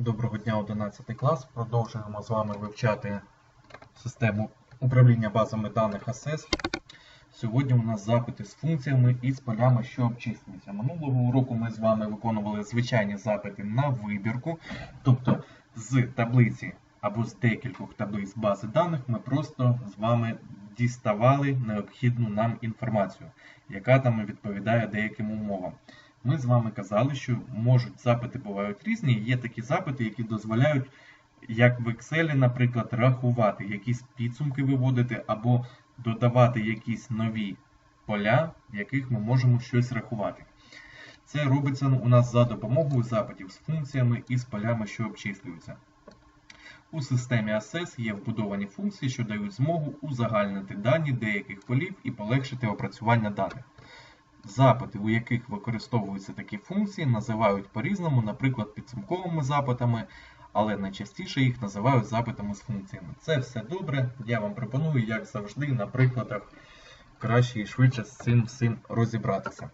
Доброго дня, 11 клас. Продовжуємо з вами вивчати систему управління базами даних ASES. Сьогодні у нас запити з функціями і з полями, що обчислюються. Минулого уроку ми з вами виконували звичайні запити на вибірку, тобто з таблиці або з декількох таблиць бази даних ми просто з вами діставали необхідну нам інформацію, яка там відповідає деяким умовам. Ми з вами казали, що можуть запити бувають різні. Є такі запити, які дозволяють, як в Excel, наприклад, рахувати, якісь підсумки виводити, або додавати якісь нові поля, в яких ми можемо щось рахувати. Це робиться у нас за допомогою запитів з функціями і з полями, що обчислюються. У системі Access є вбудовані функції, що дають змогу узагальнити дані деяких полів і полегшити опрацювання даних. Запити, у яких використовуються такі функції, називають по-різному, наприклад, підсумковими запитами, але найчастіше їх називають запитами з функціями. Це все добре. Я вам пропоную, як завжди, на прикладах краще і швидше з цим всім розібратися.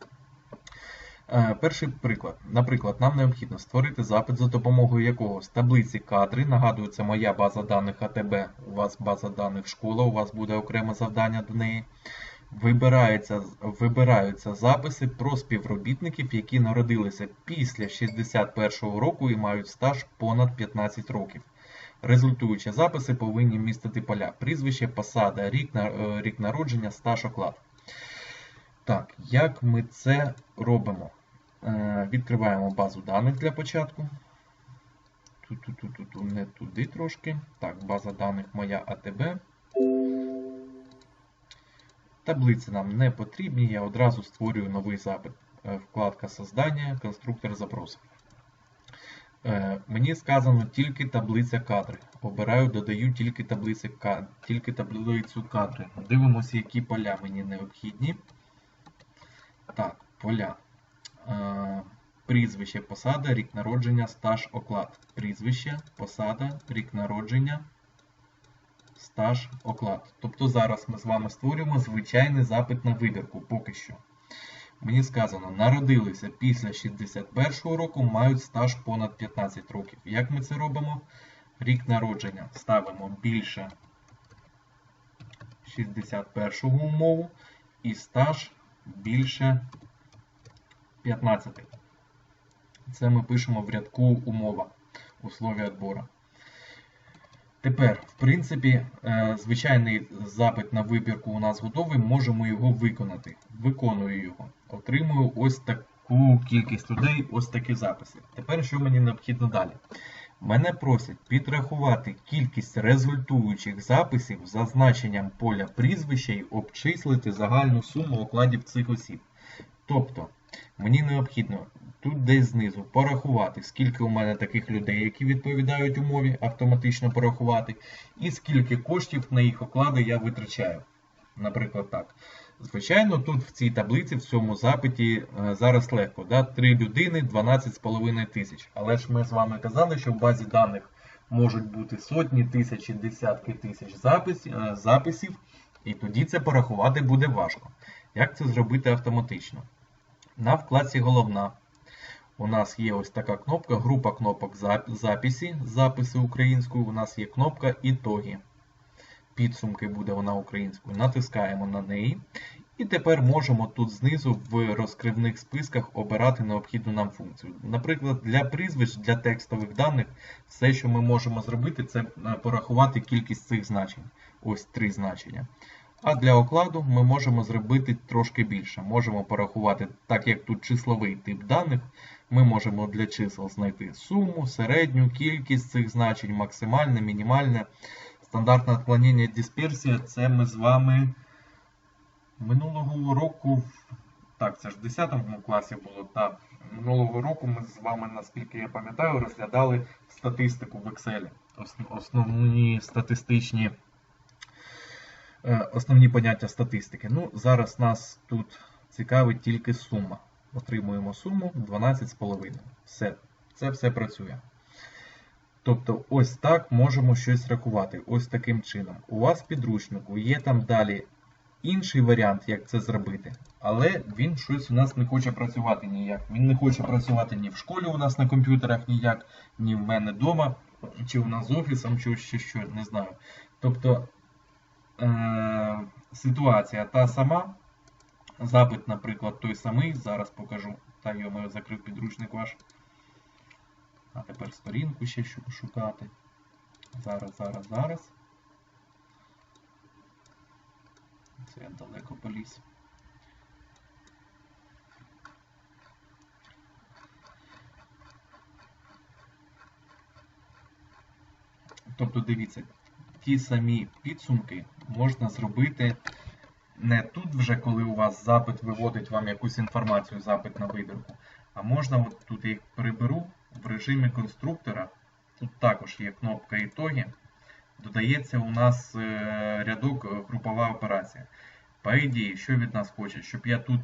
Е, Перший приклад. Наприклад, нам необхідно створити запит, за допомогою якого з таблиці кадри, нагадую, це моя база даних АТБ, у вас база даних школа, у вас буде окреме завдання до неї. Вибираються, вибираються записи про співробітників, які народилися після 61-го року і мають стаж понад 15 років. Результуючі записи повинні містити поля прізвище, посада, рік, е, рік народження, стаж оклад. Так, як ми це робимо? Е, Відкриваємо базу даних для початку. Ту-ту-ту-ту-ту, не туди трошки. Так, база даних моя АТБ. Таблиці нам не потрібні, я одразу створюю новий запит. Е, Вкладка Создання, конструктор запросів. Е, Мені сказано тільки таблиця кадри. Обираю, додаю тільки, таблиці, тільки таблицю кадри. Дивимося, які поля мені необхідні. Так, поля. Е, Прізвище, посада, рік народження, стаж, оклад. Прізвище, посада, рік народження, стаж, оклад. Тобто зараз ми з вами створюємо звичайний запит на вибірку поки що. Мені сказано, народилися після 61 року, мають стаж понад 15 років. Як ми це робимо? Рік народження ставимо більше 61 умову і стаж більше 15. Це ми пишемо в рядку умова у слові відбору. Тепер, в принципі, е, звичайний запит на вибірку у нас готовий, можемо його виконати. Виконую його. Отримую ось таку кількість людей, ось такі записи. Тепер що мені необхідно далі? Мене просять підрахувати кількість результуючих записів за значенням поля прізвища і обчислити загальну суму окладів цих осіб. Тобто, мені необхідно тут десь знизу порахувати, скільки у мене таких людей, які відповідають умові, автоматично порахувати, і скільки коштів на їх оклади я витрачаю. Наприклад, так. Звичайно, тут в цій таблиці, в цьому запиті е, зараз легко. Да? 3 людини 12,5 тисяч. Але ж ми з вами казали, що в базі даних можуть бути сотні, тисячі, десятки тисяч е, записів, і тоді це порахувати буде важко. Як це зробити автоматично? На вкладці головна у нас є ось така кнопка, група кнопок записі, записи українською. У нас є кнопка ітоги. Підсумки буде вона українською. Натискаємо на неї. І тепер можемо тут знизу в розкривних списках обирати необхідну нам функцію. Наприклад, для прізвищ, для текстових даних, все, що ми можемо зробити, це е, порахувати кількість цих значень. Ось три значення. А для окладу ми можемо зробити трошки більше. Можемо порахувати, так як тут числовий тип даних, ми можемо для чисел знайти суму, середню, кількість цих значень, максимальне, мінімальне. Стандартне відклонення дисперсія це ми з вами минулого року, так, це ж в 10 класі було, так. Минулого року ми з вами, наскільки я пам'ятаю, розглядали статистику в Excel. Основні статистичні основні поняття статистики. Ну, зараз нас тут цікавить тільки сума. Отримуємо суму 12,5. Все, це все працює. Тобто, ось так можемо щось рахувати. Ось таким чином. У вас в підручнику є там далі інший варіант, як це зробити. Але він щось у нас не хоче працювати ніяк. Він не хоче працювати ні в школі у нас на комп'ютерах ніяк, ні в мене вдома, чи у нас з офісом, чи ще що, не знаю. Тобто е- ситуація та сама. Запит, наприклад, той самий. Зараз покажу. Та йому закрив підручник ваш. А тепер сторінку ще шукати. Зараз, зараз, зараз. Це я далеко поліз. Тобто, дивіться, ті самі підсумки можна зробити не тут вже, коли у вас запит виводить вам якусь інформацію, запит на вибірку, а можна, от тут я їх приберу в режимі конструктора. Тут також є кнопка ітоги. Додається у нас е, рядок е, групова операція. По ідеї, що від нас хоче? Щоб я тут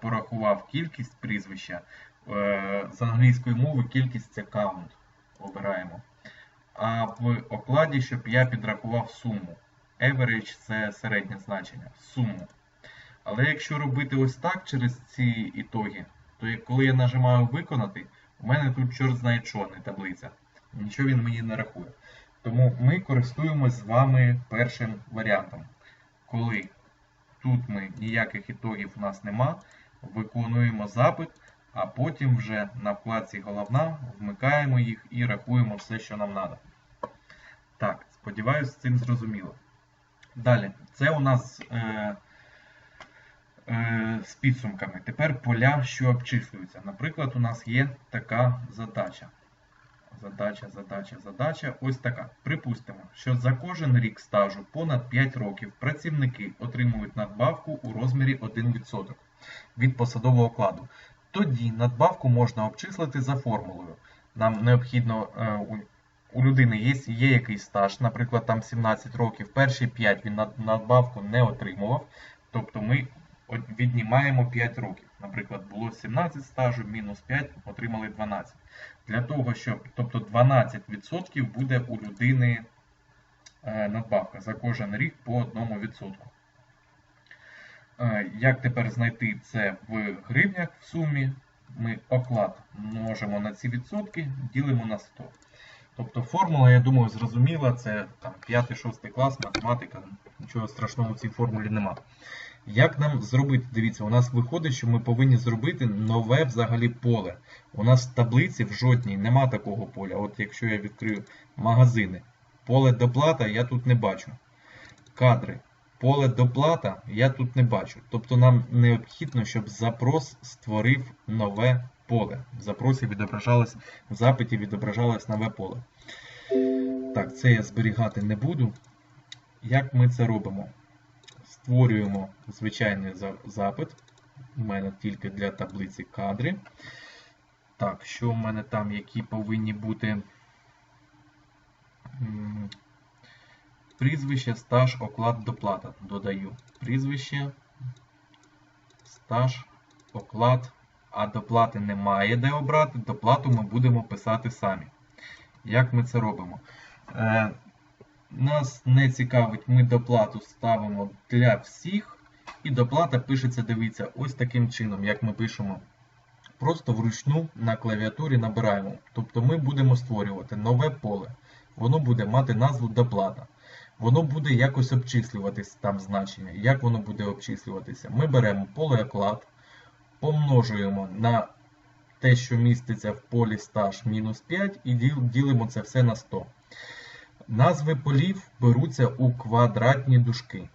порахував кількість прізвища. Е, з англійської мови кількість це count. Обираємо. А в окладі, щоб я підрахував суму. Average це середнє значення, суму. Але якщо робити ось так через ці ітоги, то коли я нажимаю виконати, у мене тут чорт знає не таблиця. Нічого він мені не рахує. Тому ми користуємось з вами першим варіантом. Коли тут ми ніяких ітогів у нас нема, виконуємо запит, а потім вже на вкладці головна вмикаємо їх і рахуємо все, що нам треба. Так, сподіваюся, з цим зрозуміло. Далі, це у нас е, е, з підсумками. Тепер поля, що обчислюються. Наприклад, у нас є така задача. Задача, задача, задача. Ось така. Припустимо, що за кожен рік стажу понад 5 років працівники отримують надбавку у розмірі 1% від посадового окладу. Тоді надбавку можна обчислити за формулою. Нам необхідно е, у людини є є якийсь стаж, наприклад, там 17 років, перші 5 він надбавку не отримував. Тобто ми віднімаємо 5 років. Наприклад, було 17 стажу, мінус 5, отримали 12. Для того, щоб, тобто 12% буде у людини е, надбавка за кожен рік по 1%. Е, як тепер знайти це в гривнях в сумі? Ми оклад множимо на ці відсотки, ділимо на 100. Тобто формула, я думаю, зрозуміла, це 5-6 клас, математика, нічого страшного в цій формулі нема. Як нам зробити? Дивіться, у нас виходить, що ми повинні зробити нове взагалі поле. У нас в таблиці в жодній нема такого поля. От якщо я відкрию магазини, поле доплата я тут не бачу. Кадри. Поле доплата я тут не бачу. Тобто нам необхідно, щоб запрос створив нове поле. В запросі відображалось, в запиті відображалось нове поле. Так, це я зберігати не буду. Як ми це робимо? Створюємо звичайний запит. У мене тільки для таблиці кадри. Так, що у мене там, які повинні бути прізвище, стаж, оклад, доплата. Додаю прізвище, стаж, оклад, а доплати немає де обрати, доплату ми будемо писати самі. Як ми це робимо? Е, Нас не цікавить, ми доплату ставимо для всіх. І доплата пишеться, дивіться, ось таким чином, як ми пишемо. Просто вручну на клавіатурі набираємо. Тобто ми будемо створювати нове поле. Воно буде мати назву доплата. Воно буде якось обчислюватись там значення. Як воно буде обчислюватися? Ми беремо поле оклад, помножуємо на те, що міститься в полі стаж мінус 5, і ділимо це все на 100. Назви полів беруться у квадратні дужки.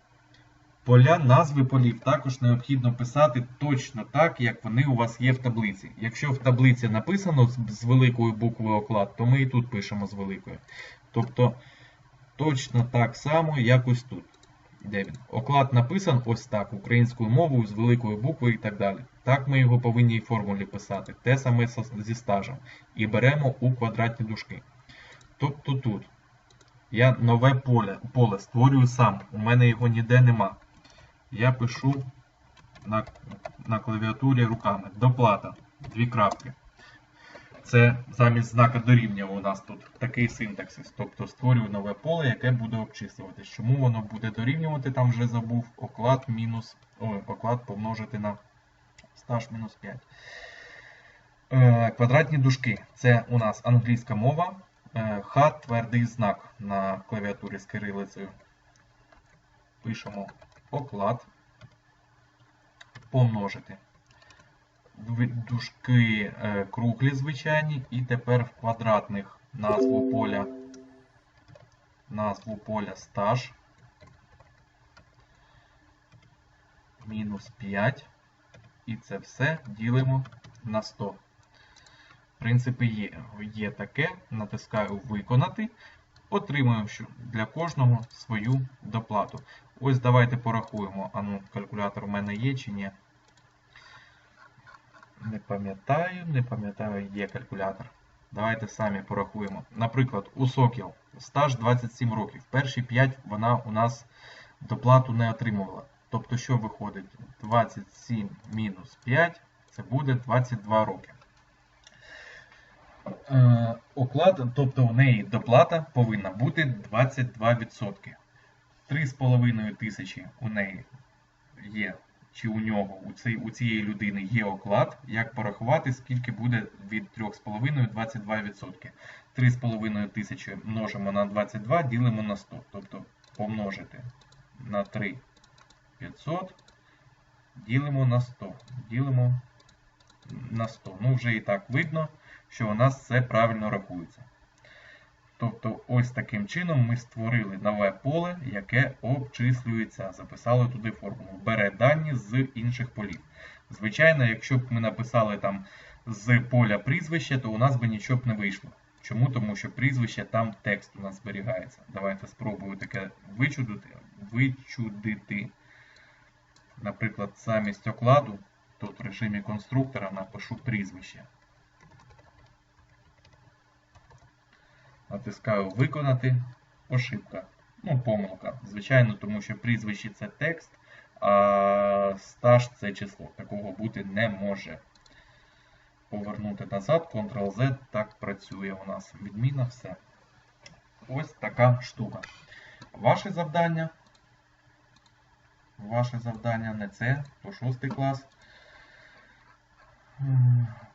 Поля назви полів також необхідно писати точно так, як вони у вас є в таблиці. Якщо в таблиці написано з великою буквою оклад, то ми і тут пишемо з великою. Тобто точно так само, як ось тут. Де він? Оклад написан ось так, українською мовою, з великою буквою і так далі. Так ми його повинні в формулі писати. Те саме зі стажем. І беремо у квадратні дужки. Тобто тут я нове поле поле створюю сам. У мене його ніде нема. Я пишу на на клавіатурі руками. Доплата. Дві крапки. Це замість знака дорівнює у нас тут такий синтаксис. Тобто створюю нове поле, яке буде обчислюватись. Чому воно буде дорівнювати, там вже забув, оклад мінус, ой, оклад помножити на стаж мінус 5. Е, Квадратні дужки. Це у нас англійська мова. Е, Х твердий знак на клавіатурі з кирилицею. Пишемо оклад. Помножити. Дужки е, круглі звичайні. І тепер в квадратних назву поля. Назву поля стаж. Мінус 5. І це все ділимо на 100. Принципи є, є таке. Натискаю Виконати. Отримуємо для кожного свою доплату. Ось давайте порахуємо. А ну, калькулятор у мене є чи ні. Не пам'ятаю, не пам'ятаю, є калькулятор. Давайте самі порахуємо. Наприклад, у Сокіл стаж 27 років. Перші 5 вона у нас доплату не отримувала. Тобто, що виходить? 27 мінус 5 це буде 22 роки. Е, оклад, тобто у неї доплата повинна бути 22%. 3,5 тисячі у неї є, чи у нього, у, цей, у цієї людини є оклад. Як порахувати, скільки буде від 3,5 22%. 3,5 тисячі множимо на 22, ділимо на 100. Тобто помножити на 3 500, ділимо на 100. Ділимо на 100. Ну, вже і так видно, що у нас все правильно рахується. Тобто, ось таким чином ми створили нове поле, яке обчислюється. Записали туди формулу. Бере дані з інших полів. Звичайно, якщо б ми написали там з поля прізвище, то у нас би нічого б не вийшло. Чому? Тому що прізвище там текст у нас зберігається. Давайте спробую таке вичудити. вичудити. Наприклад, замість окладу, тут в режимі конструктора напишу прізвище. Натискаю Виконати. Ошибка. Ну, помилка. Звичайно, тому що прізвище це текст, а стаж це число. Такого бути не може. Повернути назад, Ctrl-Z, так працює у нас. Відміна, все. Ось така штука. Ваше завдання. Ваше завдання не це, то шостий клас.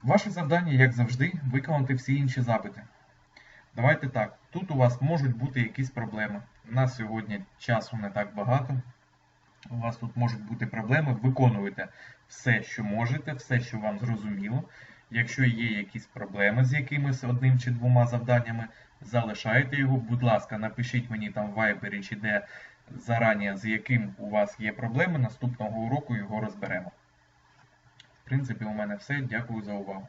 Ваше завдання, як завжди, виконати всі інші запити. Давайте так. Тут у вас можуть бути якісь проблеми. У нас сьогодні часу не так багато. У вас тут можуть бути проблеми. Виконуйте все, що можете, все, що вам зрозуміло. Якщо є якісь проблеми з якимось одним чи двома завданнями, залишайте його. Будь ласка, напишіть мені там в Viber чи де зарані, з яким у вас є проблеми. Наступного уроку його розберемо. В принципі, у мене все. Дякую за увагу.